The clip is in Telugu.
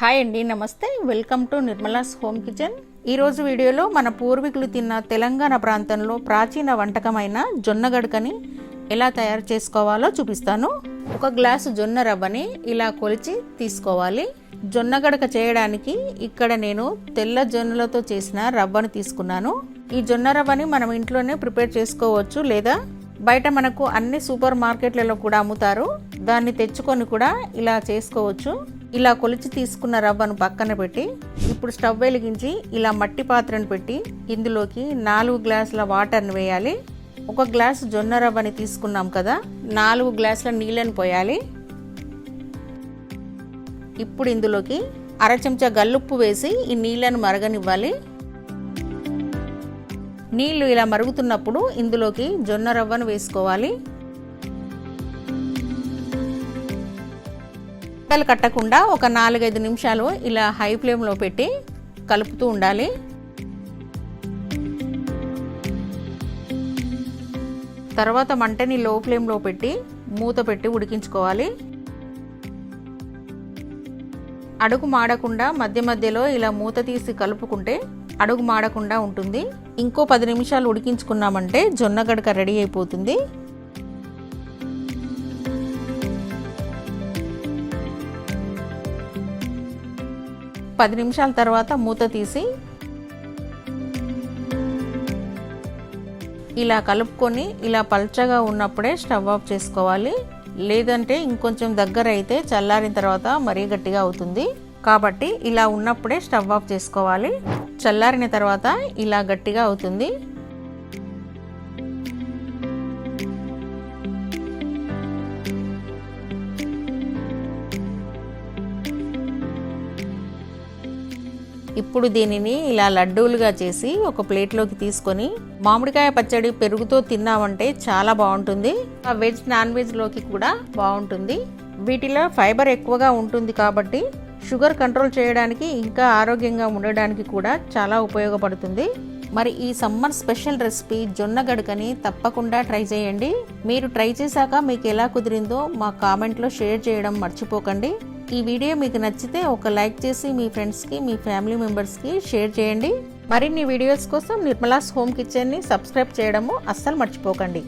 హాయ్ అండి నమస్తే. Welcome to Nirmala's home kitchen ఈరోజు వీడియోలో మన పూర్వీకులు తిన్న తెలంగాణ ప్రాంతంలో ప్రాచీన వంటకమైన జొన్న గడకని ఎలా తయారు చేసుకోవాలో చూపిస్తాను. ఒక గ్లాసు జొన్న రవ్వని ఇలా కొలిచి తీసుకోవాలి. జొన్న గడక చేయడానికి ఇక్కడ నేను తెల్ల జొన్నలతో చేసిన రవ్వను తీసుకున్నాను. ఈ జొన్న రవ్వని మనం ఇంట్లోనే ప్రిపేర్ చేసుకోవచ్చు లేదా బయట మనకు అన్ని సూపర్ మార్కెట్లలో కూడా అమ్ముతారు. దాన్ని తెచ్చుకొని కూడా ఇలా చేసుకోవచ్చు. ఇలా కొలిచి తీసుకున్న రవ్వను పక్కన పెట్టి ఇప్పుడు స్టవ్ వెలిగించి ఇలా మట్టి పాత్రను పెట్టి ఇందులోకి నాలుగు గ్లాసుల వాటర్ని వేయాలి. ఒక గ్లాసు జొన్న రవ్వని తీసుకున్నాం కదా నాలుగు గ్లాసుల నీళ్ళని పోయాలి. ఇప్పుడు ఇందులోకి అర చెంచా గల్లుప్పు వేసి ఈ నీళ్ళను మరగనివ్వాలి. నీళ్ళు ఇలా మరుగుతున్నప్పుడు ఇందులోకి జొన్న రవ్వను వేసుకోవాలి. ముక్కలు కట్టకుండా ఒక నాలుగైదు నిమిషాలు ఇలా హై ఫ్లేమ్లో పెట్టి కలుపుతూ ఉండాలి. తర్వాత మంటని లో ఫ్లేమ్లో పెట్టి మూత పెట్టి ఉడికించుకోవాలి. అడుగు మాడకుండా మధ్య మధ్యలో ఇలా మూత తీసి కలుపుకుంటే అడుగు మాడకుండా ఉంటుంది. ఇంకో పది నిమిషాలు ఉడికించుకున్నామంటే జొన్న గడక రెడీ అయిపోతుంది. పది నిమిషాల తర్వాత మూత తీసి ఇలా కలుపుకొని ఇలా పల్చగా ఉన్నప్పుడే స్టవ్ ఆఫ్ చేసుకోవాలి. లేదంటే ఇంకొంచెం దగ్గర అయితే చల్లారిన తర్వాత మరీ గట్టిగా అవుతుంది. కాబట్టి ఇలా ఉన్నప్పుడే స్టవ్ ఆఫ్ చేసుకోవాలి. చల్లారిన తర్వాత ఇలా గట్టిగా అవుతుంది. ఇప్పుడు దీనిని ఇలా లడ్డూలుగా చేసి ఒక ప్లేట్లోకి తీసుకొని మామిడికాయ పచ్చడి పెరుగుతో తిన్నామంటే చాలా బాగుంటుంది. ఆ వెజ్ నాన్ వెజ్లోకి కూడా బాగుంటుంది. వీటిలో ఫైబర్ ఎక్కువగా ఉంటుంది కాబట్టి షుగర్ కంట్రోల్ చేయడానికి ఇంకా ఆరోగ్యంగా ఉండడానికి కూడా చాలా ఉపయోగపడుతుంది. మరి ఈ సమ్మర్ స్పెషల్ రెసిపీ జొన్న గడకని తప్పకుండా ట్రై చేయండి. మీరు ట్రై చేశాక మీకు ఎలా కుదిరిందో మా కామెంట్లో షేర్ చేయడం మర్చిపోకండి. ఈ వీడియో మీకు నచ్చితే ఒక లైక్ చేసి మీ ఫ్రెండ్స్కి మీ ఫ్యామిలీ మెంబర్స్కి షేర్ చేయండి. మరిన్ని వీడియోస్ కోసం నిర్మలాస్ హోమ్ కిచెన్ని సబ్స్క్రైబ్ చేయడము అస్సలు మర్చిపోకండి.